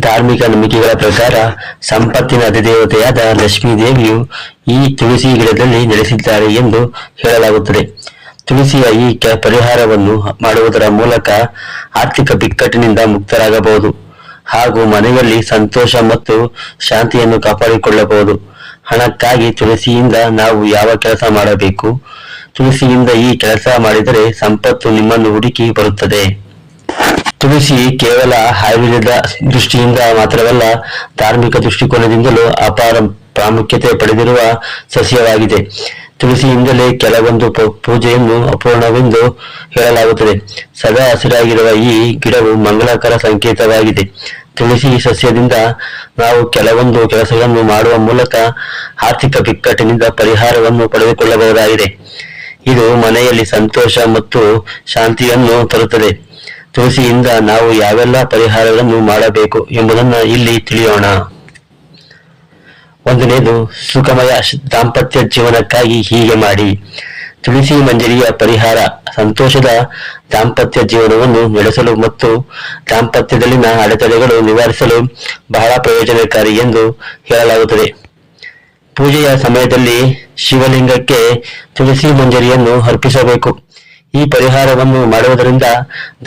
ಧಾರ್ಮಿಕ ನಂಬಿಕೆಗಳ ಪ್ರಕಾರ ಸಂಪತ್ತಿನ ಅಧಿದೇವತೆಯಾದ ಲಕ್ಷ್ಮೀ ದೇವಿಯು ಈ ತುಳಸಿ ಗಿಡದಲ್ಲಿ ನೆಲೆಸಿದ್ದಾರೆ ಎಂದು ಹೇಳಲಾಗುತ್ತದೆ. ತುಳಸಿಯ ಈ ಪರಿಹಾರವನ್ನು ಮಾಡುವುದರ ಮೂಲಕ ಆರ್ಥಿಕ ಬಿಕ್ಕಟ್ಟಿನಿಂದ ಮುಕ್ತರಾಗಬಹುದು ಹಾಗೂ ಮನೆಯಲ್ಲಿ ಸಂತೋಷ ಮತ್ತು ಶಾಂತಿಯನ್ನು ಕಾಪಾಡಿಕೊಳ್ಳಬಹುದು. ಹಣಕ್ಕಾಗಿ ತುಳಸಿಯಿಂದ ನಾವು ಯಾವ ಕೆಲಸ ಮಾಡಬೇಕು? ತುಳಸಿಯಿಂದ ಈ ಕೆಲಸ ಮಾಡಿದರೆ ಸಂಪತ್ತು ನಿಮ್ಮನ್ನು ಹುಡುಕಿ ಬರುತ್ತದೆ. ತುಳಸಿ ಕೇವಲ ಆಯುರ್ವೇದ ದೃಷ್ಟಿಯಿಂದ ಮಾತ್ರವಲ್ಲ, ಧಾರ್ಮಿಕ ದೃಷ್ಟಿಕೋನದಿಂದಲೂ ಅಪಾರ ಪ್ರಾಮುಖ್ಯತೆ ಪಡೆದಿರುವ ಸಸ್ಯವಾಗಿದೆ. ತುಳಸಿಯಿಂದಲೇ ಕೆಲವೊಂದು ಪೂಜೆಯನ್ನು ಅಪೂರ್ಣವೆಂದು ಹೇಳಲಾಗುತ್ತದೆ. ಸದಾ ಹಸಿರಾಗಿರುವ ಈ ಗಿಡವು ಮಂಗಳಕರ ಸಂಕೇತವಾಗಿದೆ. ತುಳಸಿ ಸಸ್ಯದಿಂದ ನಾವು ಕೆಲವೊಂದು ಕೆಲಸಗಳನ್ನು ಮಾಡುವ ಮೂಲಕ ಆರ್ಥಿಕ ಬಿಕ್ಕಟ್ಟಿನಿಂದ ಪರಿಹಾರವನ್ನು ಪಡೆದುಕೊಳ್ಳಬಹುದಾಗಿದೆ. ಇದು ಮನೆಯಲ್ಲಿ ಸಂತೋಷ ಮತ್ತು ಶಾಂತಿಯನ್ನು ತರುತ್ತದೆ. ತುಳಸಿಯಿಂದ ನಾವು ಯಾವೆಲ್ಲ ಪರಿಹಾರಗಳನ್ನು ಮಾಡಬೇಕು ಎಂಬುದನ್ನು ಇಲ್ಲಿ ತಿಳಿಯೋಣ. ಒಂದನೇದು, ಸುಖಮಯ ದಾಂಪತ್ಯ ಜೀವನಕ್ಕಾಗಿ ಹೀಗೆ ಮಾಡಿ. ತುಳಸಿ ಮಂಜರಿಯ ಪರಿಹಾರ, ಸಂತೋಷದ ದಾಂಪತ್ಯ ಜೀವನವನ್ನು ನಡೆಸಲು ಮತ್ತು ದಾಂಪತ್ಯದಲ್ಲಿನ ಅಡೆತಡೆಗಳು ನಿವಾರಿಸಲು ಬಹಳ ಪ್ರಯೋಜನಕಾರಿ ಎಂದು ಹೇಳಲಾಗುತ್ತದೆ. ಪೂಜೆಯ ಸಮಯದಲ್ಲಿ ಶಿವಲಿಂಗಕ್ಕೆ ತುಳಸಿ ಮಂಜರಿಯನ್ನು ಅರ್ಪಿಸಬೇಕು. ಈ ಪರಿಹಾರವನ್ನು ಮಾಡುವುದರಿಂದ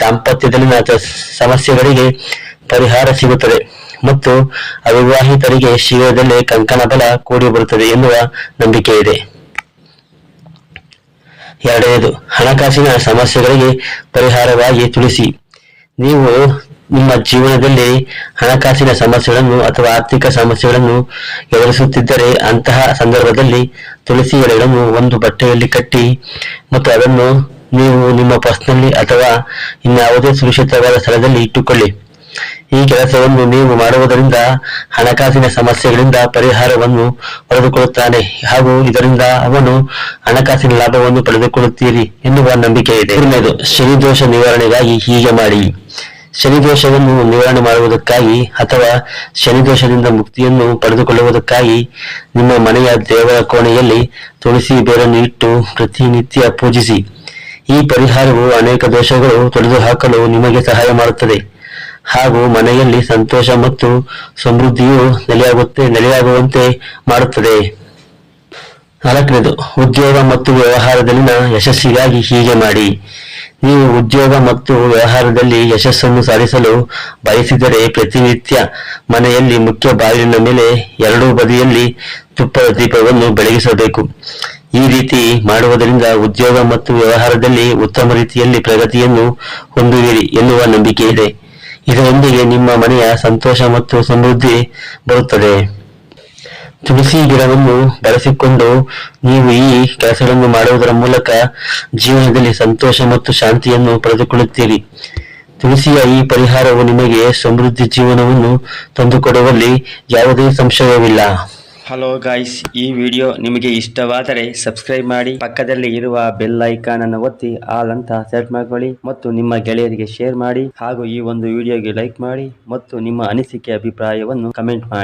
ದಾಂಪತ್ಯದಲ್ಲಿನ ಸಮಸ್ಯೆಗಳಿಗೆ ಪರಿಹಾರ ಸಿಗುತ್ತದೆ ಮತ್ತು ಅವಿವಾಹಿತರಿಗೆ ಶೀಘ್ರದಲ್ಲೇ ಕಂಕಣ ಬಲ ಕೂಡಿ ಬರುತ್ತದೆ ಎನ್ನುವ ನಂಬಿಕೆ ಇದೆ. ಎರಡನೆಯದು ಹಣಕಾಸಿನ ಸಮಸ್ಯೆಗಳಿಗೆ ಪರಿಹಾರವಾಗಿ ತುಳಸಿ. ನೀವು ನಿಮ್ಮ ಜೀವನದಲ್ಲಿ ಹಣಕಾಸಿನ ಸಮಸ್ಯೆಗಳನ್ನು ಅಥವಾ ಆರ್ಥಿಕ ಸಮಸ್ಯೆಗಳನ್ನು ಎದುರಿಸುತ್ತಿದ್ದರೆ ಅಂತಹ ಸಂದರ್ಭದಲ್ಲಿ ತುಳಸಿ ಎಲೆಗಳನ್ನು ಒಂದು ಬಟ್ಟೆಯಲ್ಲಿ ಕಟ್ಟಿ ಮತ್ತು ಅದನ್ನು ನೀವು ನಿಮ್ಮ ಪರ್ಸ್ನಲ್ಲಿ ಅಥವಾ ಇನ್ಯಾವುದೇ ಸುರಕ್ಷಿತವಾದ ಸ್ಥಳದಲ್ಲಿ ಇಟ್ಟುಕೊಳ್ಳಿ. ಈ ಕೆಲಸವನ್ನು ನೀವು ಮಾಡುವುದರಿಂದ ಹಣಕಾಸಿನ ಸಮಸ್ಯೆಗಳಿಂದ ಪರಿಹಾರವನ್ನು ಪಡೆದುಕೊಳ್ಳುತ್ತಾನೆ ಹಾಗೂ ಇದರಿಂದ ಅವನು ಹಣಕಾಸಿನ ಲಾಭವನ್ನು ಪಡೆದುಕೊಳ್ಳುತ್ತೀರಿ ಎನ್ನುವ ನಂಬಿಕೆ ಇದೆ. ಶನಿ ದೋಷ ನಿವಾರಣೆಗಾಗಿ ಹೀಗೆ ಮಾಡಿ. ಶನಿ ದೋಷವನ್ನು ನಿವಾರಣೆ ಮಾಡುವುದಕ್ಕಾಗಿ ಅಥವಾ ಶನಿ ದೋಷದಿಂದ ಮುಕ್ತಿಯನ್ನು ಪಡೆದುಕೊಳ್ಳುವುದಕ್ಕಾಗಿ ನಿಮ್ಮ ಮನೆಯ ದೇವರ ಕೋಣೆಯಲ್ಲಿ ತುಳಸಿ ಬೇರನ್ನು ಇಟ್ಟು ಪ್ರತಿನಿತ್ಯ ಪೂಜಿಸಿ. ಈ ಪರಿಹಾರವು ಅನೇಕ ದೋಷಗಳು ತೊಡೆದುಹಾಕಲು ನಿಮಗೆ ಸಹಾಯ ಮಾಡುತ್ತದೆ. ಹಾಗೂ ಮನೆಯಲ್ಲಿ ಸಂತೋಷ ಮತ್ತು ಸಮೃದ್ಧಿಯು ನೆಲೆಯಾಗುತ್ತೆ, ನೆಲೆಯಾಗುವಂತೆ ಮಾಡುತ್ತದೆ. ನಾಲ್ಕನೇದು, ಉದ್ಯೋಗ ಮತ್ತು ವ್ಯವಹಾರದಲ್ಲಿನ ಯಶಸ್ಸಿಗಾಗಿ ಹೀಗೆ ಮಾಡಿ. ನೀವು ಉದ್ಯೋಗ ಮತ್ತು ವ್ಯವಹಾರದಲ್ಲಿ ಯಶಸ್ಸನ್ನು ಸಾಧಿಸಲು ಬಯಸಿದರೆ ಪ್ರತಿನಿತ್ಯ ಮನೆಯಲ್ಲಿ ಮುಖ್ಯ ಬಾಗಿಲಿನ ಮೇಲೆ ಎರಡೂ ಬದಿಯಲ್ಲಿ ತುಪ್ಪದ ದೀಪವನ್ನು ಬೆಳಗಿಸಬೇಕು. ಈ ರೀತಿ ಮಾಡುವುದರಿಂದ ಉದ್ಯೋಗ ಮತ್ತು ವ್ಯವಹಾರದಲ್ಲಿ ಉತ್ತಮ ರೀತಿಯಲ್ಲಿ ಪ್ರಗತಿಯನ್ನು ಹೊಂದುವಿರಿ ಎನ್ನುವ ನಂಬಿಕೆ ಇದೆ. ಇದರೊಂದಿಗೆ ನಿಮ್ಮ ಮನೆಯ ಸಂತೋಷ ಮತ್ತು ಸಮೃದ್ಧಿ ಬರುತ್ತದೆ. ತುಳಸಿ ಗಿಡವನ್ನು ಬೆಳೆಸಿಕೊಂಡು ನೀವು ಈ ಕೆಲಸಗಳನ್ನು ಮಾಡುವುದರ ಮೂಲಕ ಜೀವನದಲ್ಲಿ ಸಂತೋಷ ಮತ್ತು ಶಾಂತಿಯನ್ನು ಪಡೆದುಕೊಳ್ಳುತ್ತೀರಿ. ತುಳಸಿಯ ಈ ಪರಿಹಾರವು ನಿಮಗೆ ಸಮೃದ್ಧಿ ಜೀವನವನ್ನು ತಂದುಕೊಡುವಲ್ಲಿ ಯಾವುದೇ ಸಂಶಯವಿಲ್ಲ. ಹಲೋ ಗಾಯ್ಸ್ ಈ ವಿಡಿಯೋ ನಿಮಗೆ ಇಷ್ಟವಾದರೆ ಸಬ್ಸ್ಕ್ರೈಬ್ ಮಾಡಿ, ಪಕ್ಕದಲ್ಲಿ ಇರುವ ಬೆಲ್ ಐಕಾನ್ ಅನ್ನು ಒತ್ತಿ ಆಲ್ ಅಂತ ಸೆಟ್ ಮಾಡ್ಕೊಳ್ಳಿ ಮತ್ತು ನಿಮ್ಮ ಗೆಳೆಯರಿಗೆ ಶೇರ್ ಮಾಡಿ ಹಾಗೂ ಈ ಒಂದು ವಿಡಿಯೋಗೆ ಲೈಕ್ ಮಾಡಿ ಮತ್ತು ನಿಮ್ಮ ಅನಿಸಿಕೆ, ಅಭಿಪ್ರಾಯವನ್ನು ಕಮೆಂಟ್ ಮಾಡಿ.